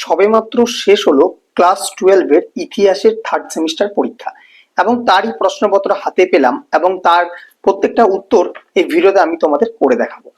সবেমাত্র শেষ হলো ক্লাস টুয়েলভের ইতিহাসের থার্ড সেমিস্টার পরীক্ষা। এবং তারই প্রশ্নপত্র হাতে পেলাম এবং তার প্রত্যেকটা উত্তর এই ভিডিওতে আমি তোমাদের করে দেখাবো।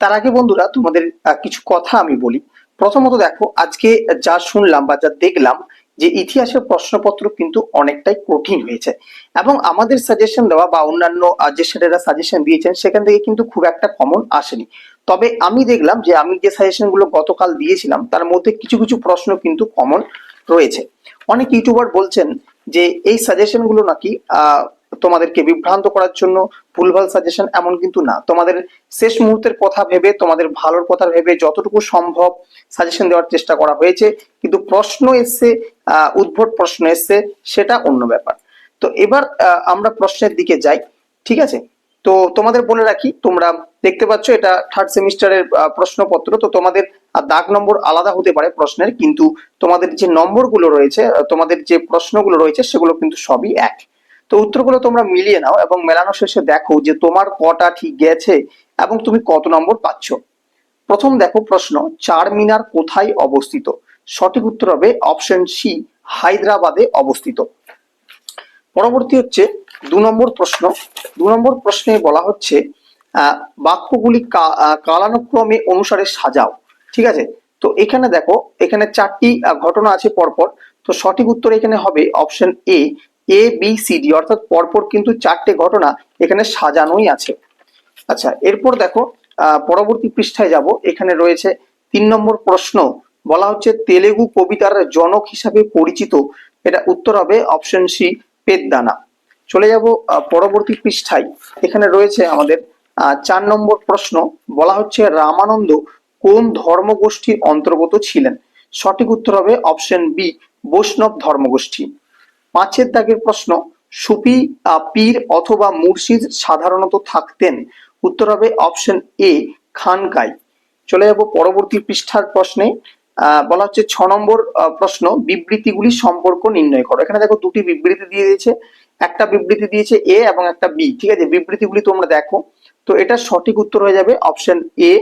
তার আগে বন্ধুরা, তোমাদের কিছু কথা আমি বলি। প্রথমত দেখো, আজকে যা শুনলাম বা যা দেখলাম যে ইতিহাসের প্রশ্নপত্র কিন্তু অনেকটাই কঠিন হয়েছে। এবং আমাদের সাজেশন দেওয়া বা অন্যান্য যে সেটারা সাজেশন দিয়েছেন সেখান থেকে কিন্তু খুব একটা কমন আসেনি। তবে আমি দেখলাম যে আমি যে সাজেশনগুলো গতকাল দিয়েছিলাম তার মধ্যে কিছু কিছু প্রশ্ন কিন্তু কমন রয়েছে। অনেক ইউটিউবার বলছেন যে এই সাজেশনগুলো নাকি তোমাদেরকে বিভ্রান্ত করার জন্য ভুলভাল সাজেশন এমন কিন্তু না। তোমাদের শেষ মুহূর্তের কথা ভেবে তোমাদের ভালোর কথা ভেবে যতটুকু সম্ভব সাজেশন দেওয়ার চেষ্টা করা হয়েছে। কিন্তু প্রশ্ন আহ, উদ্ভট প্রশ্ন এসছে, সেটা অন্য ব্যাপার। তো এবার আমরা প্রশ্নের দিকে যাই, ঠিক আছে? তো তোমাদের বলে রাখি, তোমরা দেখতে পাচ্ছ এটা থার্ড সেমিস্টারের প্রশ্নপত্র, তো তোমাদের দাগ নম্বর আলাদা হতে পারে প্রশ্নের, কিন্তু তোমাদের যে নম্বরগুলো রয়েছে তোমাদের যে প্রশ্নগুলো রয়েছে, সেগুলো কিন্তু সবই এক। তো উত্তরগুলো তোমরা মিলিয়ে নাও এবং মেলানো শেষে দেখো যে তোমার কটা ঠিক গেছে এবং তুমি কত নম্বর পাচ্ছ। প্রথম দেখো প্রশ্ন, চার মিনার কোথায় অবস্থিত? সঠিক উত্তর হবে অপশন সি হায়দ্রাবাদে অবস্থিত। পরবর্তী হচ্ছে দু নম্বর প্রশ্ন। দু নম্বর প্রশ্নে বলা হচ্ছে বাক্যগুলি কালানুক্রমে অনুসারে সাজাও। ঠিক আছে? তো এখানে দেখো, এখানে চারটি ঘটনা আছে পরপর। তো সঠিক উত্তর এখানে হবে option A A B C D অর্থাৎ পরপর কিন্তু চারটে ঘটনা এখানে সাজানোই আছে। আচ্ছা এরপর দেখো পরবর্তী পৃষ্ঠায় যাব। এখানে রয়েছে তিন নম্বর প্রশ্ন বলা হচ্ছে তেলেগু কবিতার জনক হিসাবে পরিচিত। এটা উত্তর হবে অপশন সি পেদ্দানা। চলে যাব পরবর্তী পৃষ্ঠায়। এখানে রয়েছে আমাদের চার নম্বর প্রশ্ন। বলা হচ্ছে রামানন্দ কোন ধর্মগোষ্ঠীর অন্তর্গত ছিলেন? সঠিক উত্তর হবে অপশন বি বৈষ্ণব ধর্মগোষ্ঠী। পাঁচের দাগের প্রশ্ন আহ, পীর অথবা মুর্শিদ সাধারণত থাকতেন? উত্তর হবে অপশন এ খানকাই। চলে যাব পরবর্তী পৃষ্ঠার প্রশ্নে। বলা হচ্ছে ছ নম্বর প্রশ্ন, বিবৃতিগুলি সম্পর্ক নির্ণয় করো। এখানে দেখো দুটি বিবৃতি দিয়ে দিয়েছে। একটা বিবৃতি দিয়েছে এ এবং একটা বি ঠিক আছে? বিবৃতিগুলি তোমরা দেখো। তো এটা সঠিক উত্তর হয়ে যাবে অপশন এ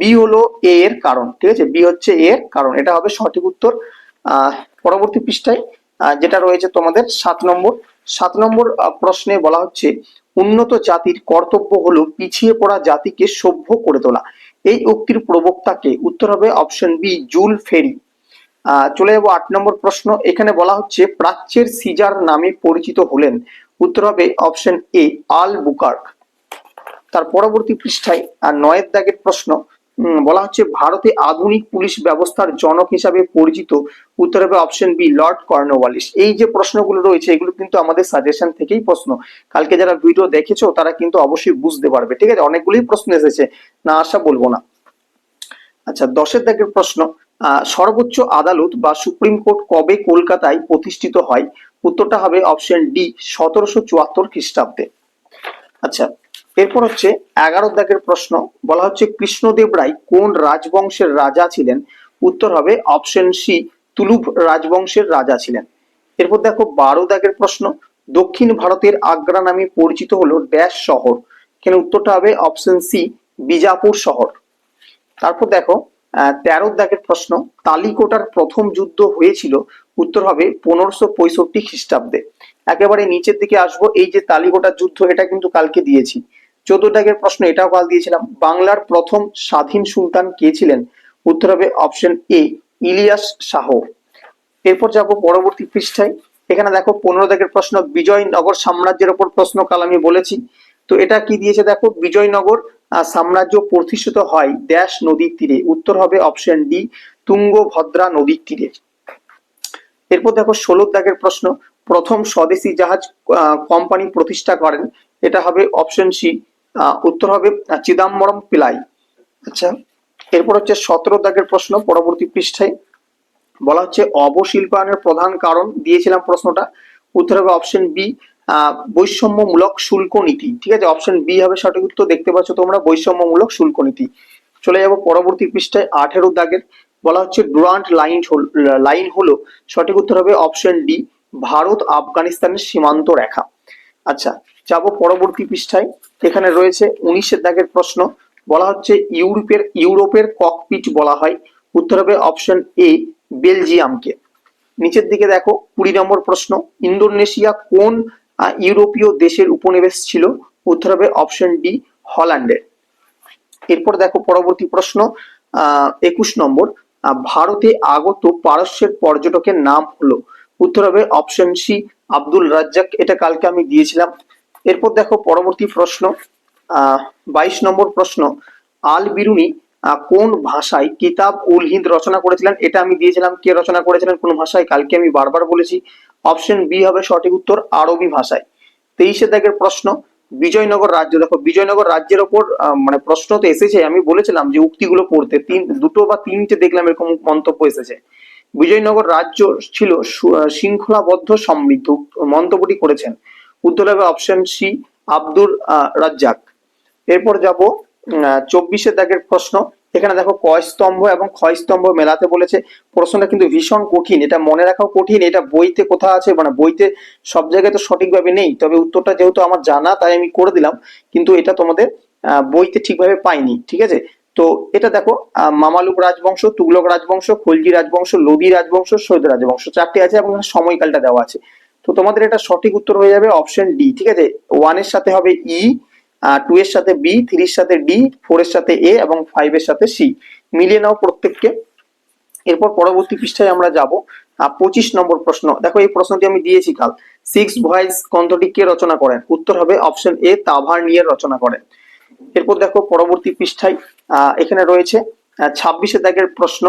বি হলো এ এর কারণ, ঠিক আছে? বি হচ্ছে এ এর কারণ। এটা হবে সঠিক উত্তর পরবর্তী পৃষ্ঠায় যেটা রয়েছে তোমাদের সাত নম্বর। সাত নম্বর প্রশ্নে বলা হচ্ছে, উন্নত জাতির কর্তব্য হলো পিছিয়ে পড়া জাতিকে সভ্য করে তোলা। এই উক্তির প্রবক্তাকে উত্তর হবে অপশন বি জুল ফেরি। চলে যাব আট নম্বর প্রশ্ন। এখানে বলা হচ্ছে, প্রাচ্যের সিজার নামে পরিচিত হলেন। উত্তর হবে অপশন এ আল বুকার্ক। তার পরবর্তী পৃষ্ঠায়, আর নয়ের দাগের প্রশ্ন বলা হচ্ছে ভারতে আধুনিক পুলিশ ব্যবস্থার জনক হিসাবে পরিচিত। উত্তর হবে অপশন বি লর্ড কর্নওয়ালিস এই যে প্রশ্নগুলো রয়েছে, এগুলো কিন্তু আমাদের সাজেশন থেকেই প্রশ্ন। কালকে যারা ভিডিও দেখেছ, তারা কিন্তু অবশ্যই বুঝতে পারবে, ঠিক আছে? অনেকগুলোই প্রশ্ন এসেছে, না আসা বলব না। আচ্ছা দশের দাগের প্রশ্ন সর্বোচ্চ আদালত বা সুপ্রিম কোর্ট কবে কলকাতায় প্রতিষ্ঠিত হয়? উত্তরটা হবে অপশন ডি সতেরোশো চুয়াত্তর খ্রিস্টাব্দে। আচ্ছা এরপর হচ্ছে এগারো দাগের প্রশ্ন। বলা হচ্ছে, কৃষ্ণদেব রায় কোন রাজবংশের রাজা ছিলেন? উত্তর হবে অপশন সি, তুলুভ রাজবংশের রাজা ছিলেন। এরপর দেখো, বারো দাগের প্রশ্ন, দক্ষিণ ভারতের আগ্রা নামে পরিচিত হলো ড্যাশ শহর। এখানে উত্তরটা হবে অপশন সি, বিজাপুর শহর। তারপর দেখো তেরো দাগের প্রশ্ন, তালিকোটার প্রথম যুদ্ধ হয়েছিল, উত্তর হবে পনেরোশো পঁয়ষট্টি খ্রিস্টাব্দে। একেবারে নিচের দিকে আসব, এই যে তালিকোটার যুদ্ধ, এটা কিন্তু কালকে দিয়েছি। চোদ্দ দাগের প্রশ্ন, এটাও কাল দিয়েছিলাম। বাংলার প্রথম স্বাধীন সুলতান কে ছিলেন? উত্তর হবে অপশন এ ইলিয়াস শাহ। এরপর যাব পরবর্তী পৃষ্ঠায়। এখানে দেখো, পনেরো দাগের প্রশ্ন, বিজয়নগর সাম্রাজ্যের ওপর প্রশ্ন কাল আমি বলেছি। তো এটা কি দিয়েছে দেখো, বিজয়নগর সাম্রাজ্য প্রতিষ্ঠিত হয় ড্যাশ নদীর তীরে। উত্তর হবে অপশন ডি তুঙ্গভদ্রা নদীর তীরে। এরপর দেখো, ষোলো দাগের প্রশ্ন, প্রথম স্বদেশি জাহাজ কোম্পানি প্রতিষ্ঠা করেন। এটা হবে অপশন সি উত্তর হবে চিদাম্বরম পিলাই। আচ্ছা এরপর হচ্ছে সতেরো দাগের প্রশ্ন, পরবর্তী পৃষ্ঠায়। বলা হচ্ছে, অবশিল্পায়নের প্রধান কারণ, দিয়েছিলাম প্রশ্নটা। উত্তর হবে অপশন বি বৈষম্যমূলক শুল্ক নীতি। ঠিক আছে অপশন বি হবে সঠিক উত্তর, দেখতে পাচ্ছ তোমরা, বৈষম্যমূলক শুল্ক নীতি। চলে যাব পরবর্তী পৃষ্ঠায়, আঠেরো দাগের। বলা হচ্ছে, ডুরান্ট লাইন লাইন হলো, সঠিক উত্তর হবে অপশন ডি ভারত আফগানিস্তানের সীমান্ত রেখা। আচ্ছা যাব পরবর্তী পৃষ্ঠায়। এখানে রয়েছে উনিশের দাগের প্রশ্ন। বলা হচ্ছে, ইউরোপের ইউরোপের ককপিট বলা হয়। উত্তর হবে অপশন এ বেলজিয়ামকে। নিচের দিকে দেখো, কুড়ি নম্বর প্রশ্ন। ইন্দোনেশিয়া কোন ইউরোপীয় দেশের উপনিবেশ ছিল? উত্তর হবে অপশন ডি হল্যান্ডের। এরপর দেখো পরবর্তী প্রশ্ন, আহ, একুশ নম্বর। ভারতে আগত পারস্যের পর্যটকের নাম হলো উত্তর হবে অপশন সি আব্দুল রাজ্জাক। এটা কালকে আমি দিয়েছিলাম। এরপর দেখো পরবর্তী প্রশ্ন বাইশ নম্বর প্রশ্ন, আল বিরুনি কোন ভাষায় কিতাব উল হিন্দ রচনা করেছিলেন? এটা আমি দিয়েছিলাম। কে রচনা করেছিলেন? কোন ভাষায়? কালকে আমি বারবার বলেছি। অপশন বি হবে সঠিক উত্তর আরবি ভাষায়। তেইশে দাগের প্রশ্ন, বিজয়নগর রাজ্য। দেখো, বিজয়নগর রাজ্যের ওপর মানে প্রশ্ন তো এসেছে। আমি বলেছিলাম যে উক্তিগুলো পড়তে, তিন, দুটো বা তিনটে দেখলাম এরকম মন্তব্য এসেছে। বিজয়নগর রাজ্য ছিল শৃঙ্খলাবদ্ধ সমৃদ্ধ মন্তব্যটি করেছেন। উত্তর হবে অপশন সি আব্দুর রাজ্জাক। এরপর যাব চব্বিশে দাগের প্রশ্ন। এখানে দেখো কয় স্তম্ভ এবং ক্ষয় স্তম্ভ মেলাতে বলেছে। প্রশ্নটা কিন্তু ভীষণ কঠিন, এটা মনে রাখাও কঠিন, এটা বইতে কোথাও আছে? মানে বইতে সব জায়গায় তো সঠিকভাবে নেই। তবে উত্তরটা যেহেতু আমার জানা, তাই আমি করে দিলাম। কিন্তু এটা তোমাদের বইতে ঠিকভাবে পাইনি, ঠিক আছে? তো এটা দেখো মামালুক রাজবংশ, তুগলক রাজবংশ, খলজি রাজবংশ, লোদি রাজবংশ, সৈয়দ রাজবংশ, চারটি আছে এবং সময়কালটা দেওয়া আছে। তো তোমাদের এটা সঠিক উত্তর হয়ে যাবে অপশন ডি ঠিক আছে? ওয়ানের সাথে হবে ই টু এর সাথে বি থ্রির সাথে ডি ফোর এর সাথে এ এবং ফাইভ এর সাথে সি মিলিয়ে নাও প্রত্যেককে। এরপর পরবর্তী পৃষ্ঠায় আমরা যাব। পঁচিশ নম্বর প্রশ্ন, দেখো এই প্রশ্নটি আমি দিয়েছি কাল। সিক্স ভয়েস গ্রন্থটি কে রচনা করেন? উত্তর হবে অপশন এ তাভার নিয়ে রচনা করেন। এরপর দেখো পরবর্তী পৃষ্ঠায় এখানে রয়েছে ছাব্বিশে দাগের প্রশ্ন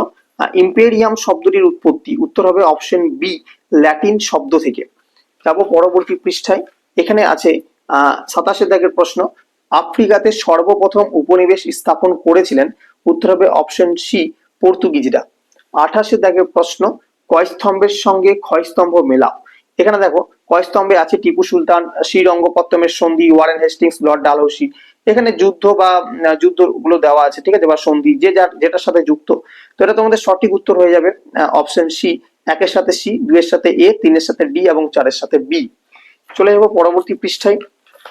ইম্পেরিয়াম শব্দটির উৎপত্তি, উত্তর হবে অপশন বি ল্যাটিন শব্দ থেকে। যাব পরবর্তী পৃষ্ঠায়, এখানে আছে সাতাশে দাগের প্রশ্ন, আফ্রিকাতে সর্বপ্রথম উপনিবেশ স্থাপন করেছিলেন, উত্তর হবে অপশন সি পর্তুগিজরা। আঠাশে দাগের প্রশ্ন, কয় স্তম্ভের সঙ্গে ক্ষয় স্তম্ভ মেলাও? এখানে দেখো, কয় স্তম্ভে আছে টিপু সুলতান, শ্রীরঙ্গপত্তমের সন্ধি, ওয়ারেন হেস্টিংস, লর্ড ডালহৌসি এখানে যুদ্ধ বা যুদ্ধগুলো দেওয়া আছে, ঠিক আছে? বা সন্ধি, যে যার, যেটার সাথে যুক্ত। তো এটা তোমাদের সঠিক উত্তর হয়ে যাবে অপশন সি একের সাথে সি দুইয়ের সাথে এ তিনের সাথে ডি এবং চারের সাথে বি চলে যাব পরবর্তী পৃষ্ঠায়।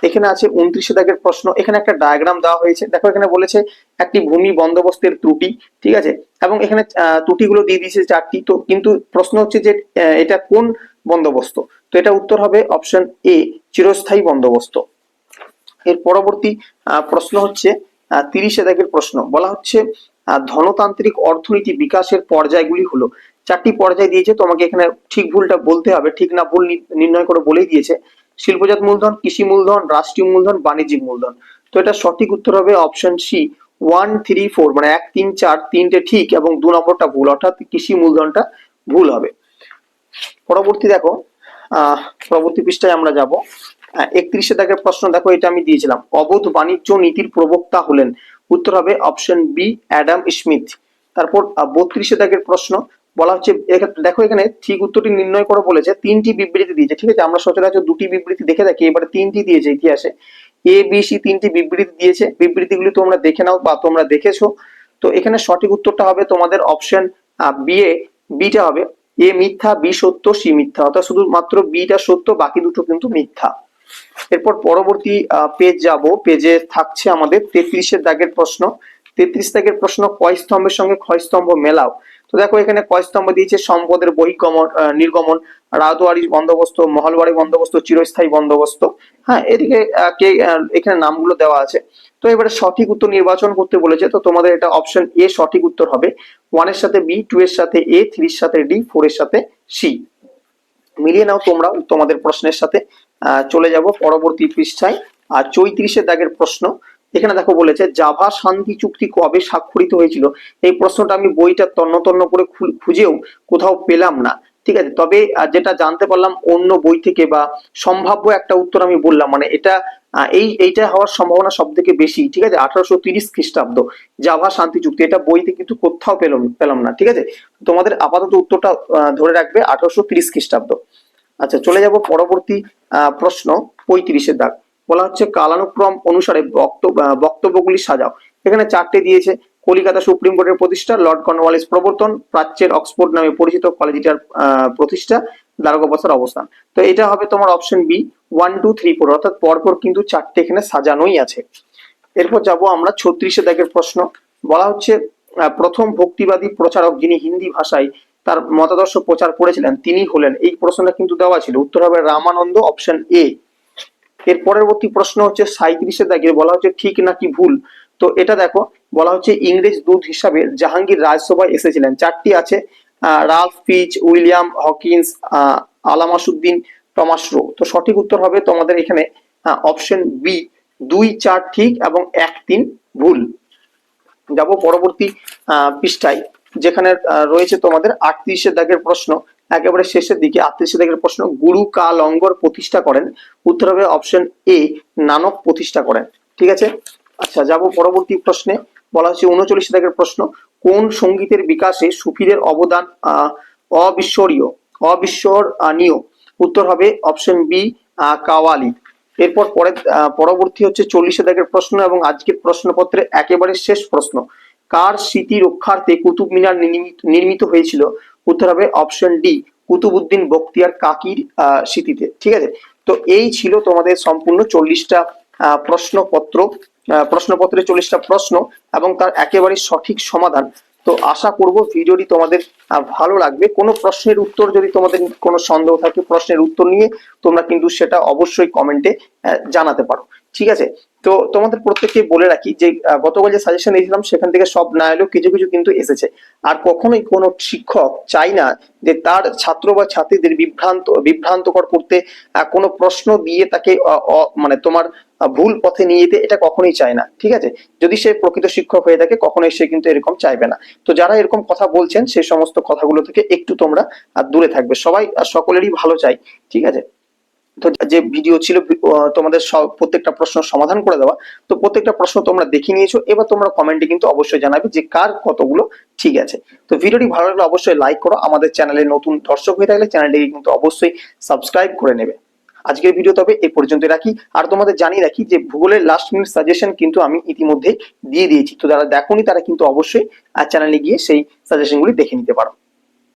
এখানে আছে উনত্রিশে দাগের প্রশ্ন। এখানে একটা ডায়াগ্রাম দেওয়া হয়েছে। দেখো, এখানে বলেছে একটি ভূমি বন্দোবস্তের ত্রুটি, ঠিক আছে? এবং এখানে ত্রুটিগুলো দিয়ে দিয়েছে চারটি। তো কিন্তু প্রশ্ন হচ্ছে যে এটা কোন বন্দোবস্ত? তো এটা উত্তর হবে অপশন এ চিরস্থায়ী বন্দোবস্ত। এর পরবর্তী প্রশ্ন হচ্ছে তিরিশে দাগের প্রশ্ন। বলা হচ্ছে ধনতান্ত্রিক অর্থনীতি বিকাশের পর্যায়গুলি হলো। চারটি পর্যায় দিয়েছে, তোমাকে এখানে ঠিক ভুলটা বলতে হবে, ঠিক না ভুল নির্ণয় করে বলেই দিয়েছে। শিল্পজাত মূলধন, কৃষি মূলধন, রাষ্ট্রীয় মূলধন, বাণিজ্যিক মূলধন। তো এটা সঠিক উত্তর হবে option C one three four মানে এক, তিন, চার, তিনটে ঠিক এবং দু নম্বরটা ভুল, অর্থাৎ কৃষি মূলধনটা ভুল হবে। পরবর্তী দেখো, আহ, পরবর্তী পৃষ্ঠায় আমরা যাব। একত্রিশে দাগের প্রশ্ন দেখো, এটা আমি দিয়েছিলাম। অবৈধ বাণিজ্য নীতির প্রবক্তা হলেন। উত্তর হবে অপশন বি অ্যাডাম স্মিথ তারপর বত্রিশে দাগের প্রশ্ন, বলা হচ্ছে দেখো এখানে ঠিক উত্তরটি নির্ণয় করে বলেছে, তিনটি বিবৃতি দিয়েছে, ঠিক আছে? আমরা সচরাচর দুটি বিবৃতি দেখে থাকি, এবারে তিনটি দিয়েছে ইতিহাসে। এ বি সি তিনটি বিবৃতি দিয়েছে। বিবৃতিগুলি তোমরা দেখে নাও বা তোমরা দেখেছ। তো এখানে সঠিক উত্তরটা হবে তোমাদের অপশন বি এ বিটা হবে, এ মিথ্যা বি সত্য সি মিথ্যা। অর্থাৎ শুধুমাত্র বিটা সত্য, বাকি দুটো কিন্তু মিথ্যা। এরপর পরবর্তী পেজ যাব। পেজে থাকছে আমাদের তেত্রিশের দাগের প্রশ্ন। তেত্রিশ দাগের প্রশ্ন, কয় স্তম্ভের সঙ্গে ক্ষয় স্তম্ভ মেলাও? তো দেখো, এখানে কয় স্তম্ভ দিয়েছে, সম্পদের বহিগমন নির্গমন রাজওয়ারি বন্দোবস্ত মহলবাড়ি বন্দোবস্ত, চিরস্থায়ী বন্দোবস্ত। হ্যাঁ এদিকে কে এখানে নামগুলো দেওয়া আছে। তো এবারে সঠিক উত্তর নির্বাচন করতে বলেছে, তো তোমাদের এটা অপশন এ সঠিক উত্তর হবে। ওয়ানের সাথে বি টু এর সাথে এ থ্রির সাথে ডি ফোর এর সাথে সি মিলিয়ে নাও তোমরা তোমাদের প্রশ্নের সাথে। চলে যাব পরবর্তী পৃষ্ঠায়। আর চৈত্রিশের দাগের প্রশ্ন। এখানে দেখো বলেছে, জাভা শান্তি চুক্তি কবে স্বাক্ষরিত হয়েছিল? এই প্রশ্নটা আমি বইটা তন্ন তন্ন করে খুঁজেও কোথাও পেলাম না। ঠিক আছে? তবে যেটা জানতে পারলাম, অন্য বই থেকে বা সম্ভাব্য একটা উত্তর আমি বললাম। মানে এটা এই, এইটা হওয়ার সম্ভাবনা সব থেকে বেশি। ঠিক আছে? আঠারোশো তিরিশ খ্রিস্টাব্দ। জাভা শান্তি চুক্তি। এটা বইতে কিন্তু কোথাও পেলাম পেলাম না। ঠিক আছে? তোমাদের আপাতত উত্তরটা ধরে রাখবে আঠারোশো তিরিশ খ্রিস্টাব্দ। আচ্ছা চলে যাব পরবর্তী প্রশ্ন পঁয়ত্রিশের দাগ। বলা হচ্ছে, কালানুক্রম অনুসারে বক্তব্য বক্তব্যগুলি সাজাও। এখানে চারটে দিয়েছে, কলিকাতা সুপ্রিম কোর্টের প্রতিষ্ঠা, লর্ড কর্নওয়ালিস প্রবর্তন, প্রাচ্যের অক্সফোর্ড নামে পরিচিত কলেজটির প্রতিষ্ঠা দ্বারকাবস্থার অবস্থান। তো এটা হবে তোমার option B one two three four অর্থাৎ পরপর কিন্তু চারটে এখানে সাজানোই আছে। এরপর যাব আমরা ছত্রিশে দাগের প্রশ্ন। বলা হচ্ছে প্রথম ভক্তিবাদী প্রচারক যিনি হিন্দি ভাষায় তার মতাদর্শ প্রচার করেছিলেন তিনি হলেন। এই প্রশ্নটা কিন্তু দেওয়া ছিল। উত্তর হবে রামানন্দ অপশন এ এর পরবর্তী প্রশ্ন হচ্ছে সাঁত্রিশে দাগিয়ে বলা হচ্ছে ঠিক নাকি ভুল? তো এটা দেখো, বলা হচ্ছে ইংরেজ দূত হিসাবে জাহাঙ্গীর রাজসভায় এসেছিলেন। চারটি আছে রালফ পিচ উইলিয়াম, হকিন্স আলামাসুদ্দিন, টমাস রো। তো সঠিক উত্তর হবে তোমাদের এখানে অপশন বি দুই, চার ঠিক এবং এক, তিন ভুল। যাব পরবর্তী পৃষ্ঠায়। যেখানে রয়েছে তোমাদের আটত্রিশের দাগের প্রশ্ন। একেবারে শেষের দিকে আটত্রিশের দাগের প্রশ্ন গুরু কা লঙ্গর প্রতিষ্ঠা করেন। উত্তর হবে অপশন এ নানক প্রতিষ্ঠা করেন। ঠিক আছে? আচ্ছা যাব পরবর্তী প্রশ্নে। বলা হচ্ছে উনচল্লিশ দাগের প্রশ্ন কোন সঙ্গীতের বিকাশে সুফিদের অবদান আহ, অবিস্মরীয় অবিস্মরণীয়? উত্তর হবে অপশন বি কাওয়ালি। এরপর পরে পরবর্তী হচ্ছে চল্লিশে দাগের প্রশ্ন এবং আজকের প্রশ্নপত্রে একেবারে শেষ প্রশ্ন। কার স্মৃতি রক্ষার্থে কুতুব মিনার নির্মিত হয়েছিল? উত্তর হবে অপশন ডি কুতুবুদ্দিন বখতিয়ার কাকির স্মৃতিতে। ঠিক আছে? তো এই ছিল তোমাদের সম্পূর্ণ চল্লিশটা প্রশ্নপত্র প্রশ্নপত্রে চল্লিশটা প্রশ্ন এবং তার একেবারে সঠিক সমাধান। তো আশা করব ভিডিওটি তোমাদের ভালো লাগবে। কোনো প্রশ্নের উত্তর যদি তোমাদের কোনো সন্দেহ থাকে প্রশ্নের উত্তর নিয়ে, তোমরা কিন্তু সেটা অবশ্যই কমেন্টে জানাতে পারো। ঠিক আছে? তো তোমাদের প্রত্যেককে বলে রাখি যে গতকাল যে সাজেশন দিয়েছিলাম, সেখান থেকে সব না এলেও কিছু কিছু কিন্তু এসেছে। আর কখনোই কোনো শিক্ষক চাই না যে, তার ছাত্র বা ছাত্রীদের বিভ্রান্ত, বিভ্রান্তকর করতে কোনো প্রশ্ন দিয়ে তাকে মানে তোমার ভুল পথে নিয়ে যেতে এটা কখনোই চায় না, ঠিক আছে? যদি সে প্রকৃত শিক্ষক হয়ে থাকে, কখনোই সে কিন্তু এরকম চাইবে না। তো যারা এরকম কথা বলছেন সেই সমস্ত কথাগুলো থেকে একটু তোমরা দূরে থাকবে। সবাই সকলেরই ভালো চাই, ঠিক আছে? যে ভিডিও ছিল তোমাদের প্রত্যেকটা প্রশ্ন সমাধান করে দেওয়া। তো প্রত্যেকটা প্রশ্ন তোমরা দেখে নিয়েছো, এবার তোমরা কমেন্টে কিন্তু অবশ্যই জানাবে যে কার কতগুলো ঠিক আছে। তো ভিডিওটি ভালো লাগলে অবশ্যই লাইক করো, আমাদের চ্যানেলে নতুন দর্শক হয়ে থাকলে চ্যানেলটিকে কিন্তু অবশ্যই সাবস্ক্রাইব করে নেবে। আজকের ভিডিও তবে এ পর্যন্ত রাখি। আর তোমাদের জানিয়ে রাখি যে ভূগোলের লাস্ট মিনিট সাজেশন কিন্তু আমি ইতিমধ্যে দিয়ে দিয়েছি। তো যারা দেখোনি তারা কিন্তু অবশ্যই চ্যানেলে গিয়ে সেই সাজেশনগুলি দেখে নিতে পারো।